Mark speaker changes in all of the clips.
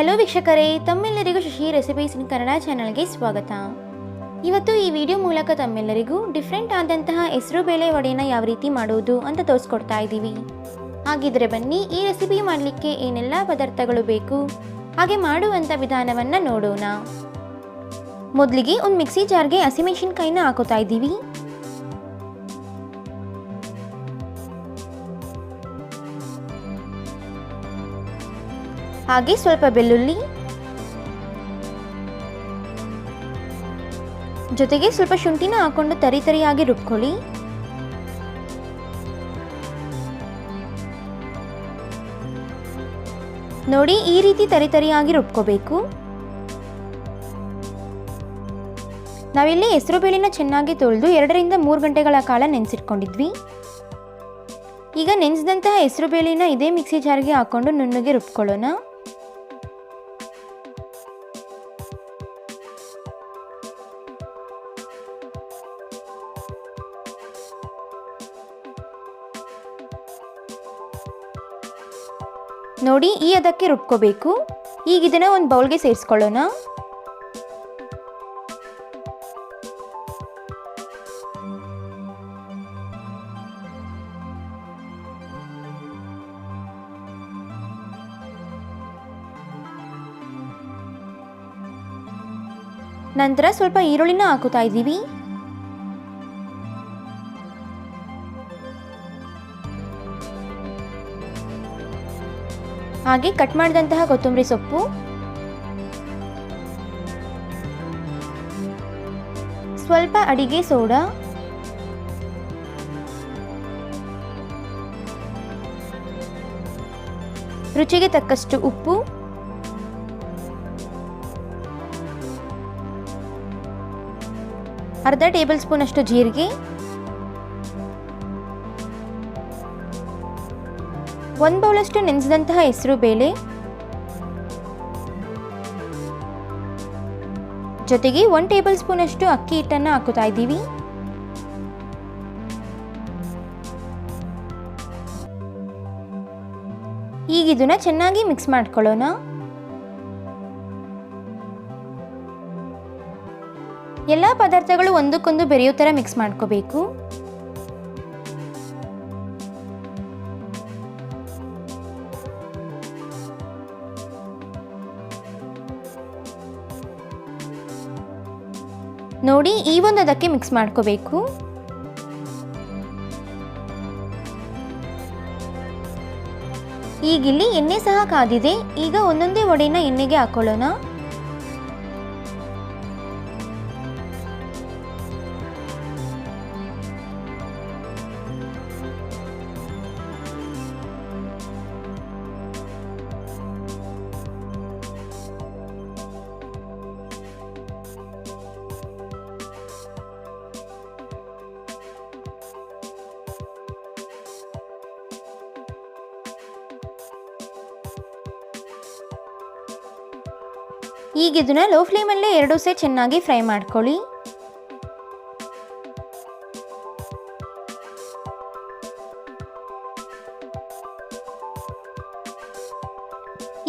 Speaker 1: Hello ವೀಕ್ಷಕರೇ. ತಮ್ಮೆಲ್ಲರಿಗೂ Shashi recipes ಇನ್ ಕನ್ನಡ ಚಾನಲ್ಗೆ ಸ್ವಾಗತ. ಇವತ್ತು ಈ ವಿಡಿಯೋ ಮೂಲಕ ತಮ್ಮೆಲ್ಲರಿಗೂ ಡಿಫ್ರೆಂಟ್ ಆದಂತಹ ಹೆಸರು ಬೇಳೆ ವಡೆನ ಯಾವ ರೀತಿ ಮಾಡುವುದು ಅಂತ ತೋರಿಸ್ಕೊಡ್ತಾ ಇದ್ದೀವಿ. ಹಾಗಿದ್ರೆ ಬನ್ನಿ, ಈ ರೆಸಿಪಿ ಮಾಡಲಿಕ್ಕೆ ಏನೆಲ್ಲ ಪದಾರ್ಥಗಳು ಬೇಕು? ಹಾಗೆ ಮಾಡುವಂಥ ವಿಧಾನವನ್ನು ನೋಡೋಣ. ಮೊದಲಿಗೆ ಒಂದು ಮಿಕ್ಸಿ ಜಾರ್ಗೆ ಹಸಿಮೆಣಸಿನ್ಕಾಯಿನ ಹಾಕೋತಾ ಇದ್ದೀವಿ. ಹಾಗೆ ಸ್ವಲ್ಪ ಬೆಳ್ಳುಳ್ಳಿ ಜೊತೆಗೆ ಸ್ವಲ್ಪ ಶುಂಠಿನ ಹಾಕೊಂಡು ತರಿ ತರಿಯಾಗಿ ರುಬ್ಕೊಳ್ಳಿ. ನೋಡಿ, ಈ ರೀತಿ ತರಿ ತರಿಯಾಗಿ ರುಬ್ಕೋಬೇಕು. ನಾವಿಲ್ಲಿ ಹೆಸರು ಬೇಳೆನ ಚೆನ್ನಾಗಿ ತೊಳೆದು ಎರಡರಿಂದ ಮೂರು ಗಂಟೆಗಳ ಕಾಲ ನೆನೆಸಿಟ್ಕೊಂಡಿದ್ವಿ. ಈಗ ನೆನೆಸಿದಂತಹ ಹೆಸರು ಬೇಳೆನ ಇದೇ ಮಿಕ್ಸಿ ಜಾರ್ಗೆ ಹಾಕ್ಕೊಂಡು ನುಣ್ಣಗೆ ರುಬ್ಕೊಳ್ಳೋಣ. ನೋಡಿ ಈ ಅದಕ್ಕೆ ರುಬ್ಕೋಬೇಕು. ಈಗ ಇದನ್ನು ಒಂದು ಬೌಲ್ಗೆ ಸೇರಿಸ್ಕೊಳ್ಳೋಣ. ನಂತರ ಸ್ವಲ್ಪ ಈರುಳ್ಳಿನ ಹಾಕುತ್ತಾ ಇದ್ದೀವಿ. ಹಾಗೆ ಕಟ್ ಮಾಡಿದಂತಹ ಕೊತ್ತಂಬರಿ ಸೊಪ್ಪು. ಸ್ವಲ್ಪ ಅಡಿಗೆ ಸೋಡಾ. ರುಚಿಗೆ ತಕ್ಕಷ್ಟು ಉಪ್ಪು. ಅರ್ಧ ಟೇಬಲ್ ಸ್ಪೂನ್ ಅಷ್ಟು ಜೀರಿಗೆ. ಒಂದು ಬೌಲಷ್ಟು ನೆನೆಸಿದಂತಹ ಹೆಸರು ಬೇಳೆ. ಜೊತೆಗೆ ಒನ್ ಟೇಬಲ್ ಸ್ಪೂನಷ್ಟು ಅಕ್ಕಿ ಹಿಟ್ಟನ್ನು ಹಾಕುತ್ತಾ ಇದ್ದೀವಿ. ಈಗ ಇದನ್ನ ಚೆನ್ನಾಗಿ ಮಿಕ್ಸ್ ಮಾಡ್ಕೊಳ್ಳೋಣ. ಎಲ್ಲ ಪದಾರ್ಥಗಳು ಒಂದಕ್ಕೊಂದು ಬೆರೆಯೋ ಥರ ಮಿಕ್ಸ್ ಮಾಡ್ಕೋಬೇಕು. ನೋಡಿ, ಈ ಒಂದು ಅದಕ್ಕೆ ಮಿಕ್ಸ್ ಮಾಡ್ಕೋಬೇಕು. ಈಗಿಲ್ಲಿ ಎಣ್ಣೆ ಸಹ ಕಾದಿದೆ. ಈಗ ಒಂದೊಂದೇ ವಡೆನ ಎಣ್ಣೆಗೆ ಹಾಕೊಳ್ಳೋಣ. ಈಗ ಇದನ್ನ ಲೋ ಫ್ಲೇಮಲ್ಲೇ ಎರಡು ಸೇ ಚೆನ್ನಾಗಿ ಫ್ರೈ ಮಾಡ್ಕೊಳ್ಳಿ.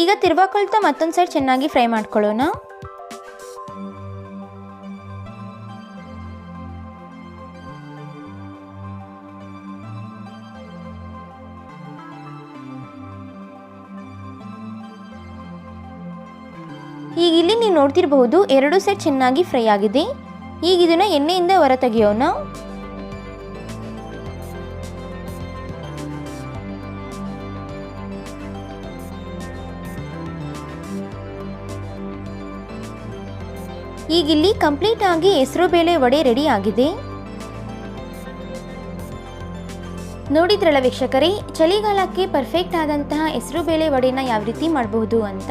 Speaker 1: ಈಗ ತಿರ್ವಾಕೊಳ್ತಾ ಮತ್ತೊಂದು ಸೈಡ್ ಚೆನ್ನಾಗಿ ಫ್ರೈ ಮಾಡ್ಕೊಳ್ಳೋಣ. ಈಗ ಇಲ್ಲಿ ನೀವು ನೋಡ್ತಿರಬಹುದು ಎರಡು ಸೆಟ್ ಚೆನ್ನಾಗಿ ಫ್ರೈ ಆಗಿದೆ. ಈಗ ಇದನ್ನ ಎಣ್ಣೆಯಿಂದ ಹೊರ ತೆಗೆಯೋಣ ಈಗ ಇಲ್ಲಿ ಕಂಪ್ಲೀಟ್ ಆಗಿ ಹೆಸರು ಬೇಳೆ ವಡೆ ರೆಡಿ ಆಗಿದೆ. ನೋಡಿದ್ರಲ್ಲ ವೀಕ್ಷಕರೇ, ಚಳಿಗಾಲಕ್ಕೆ ಪರ್ಫೆಕ್ಟ್ ಆದಂತಹ ಹೆಸರು ಬೇಳೆ ವಡೆನ ಯಾವ ರೀತಿ ಮಾಡಬಹುದು ಅಂತ?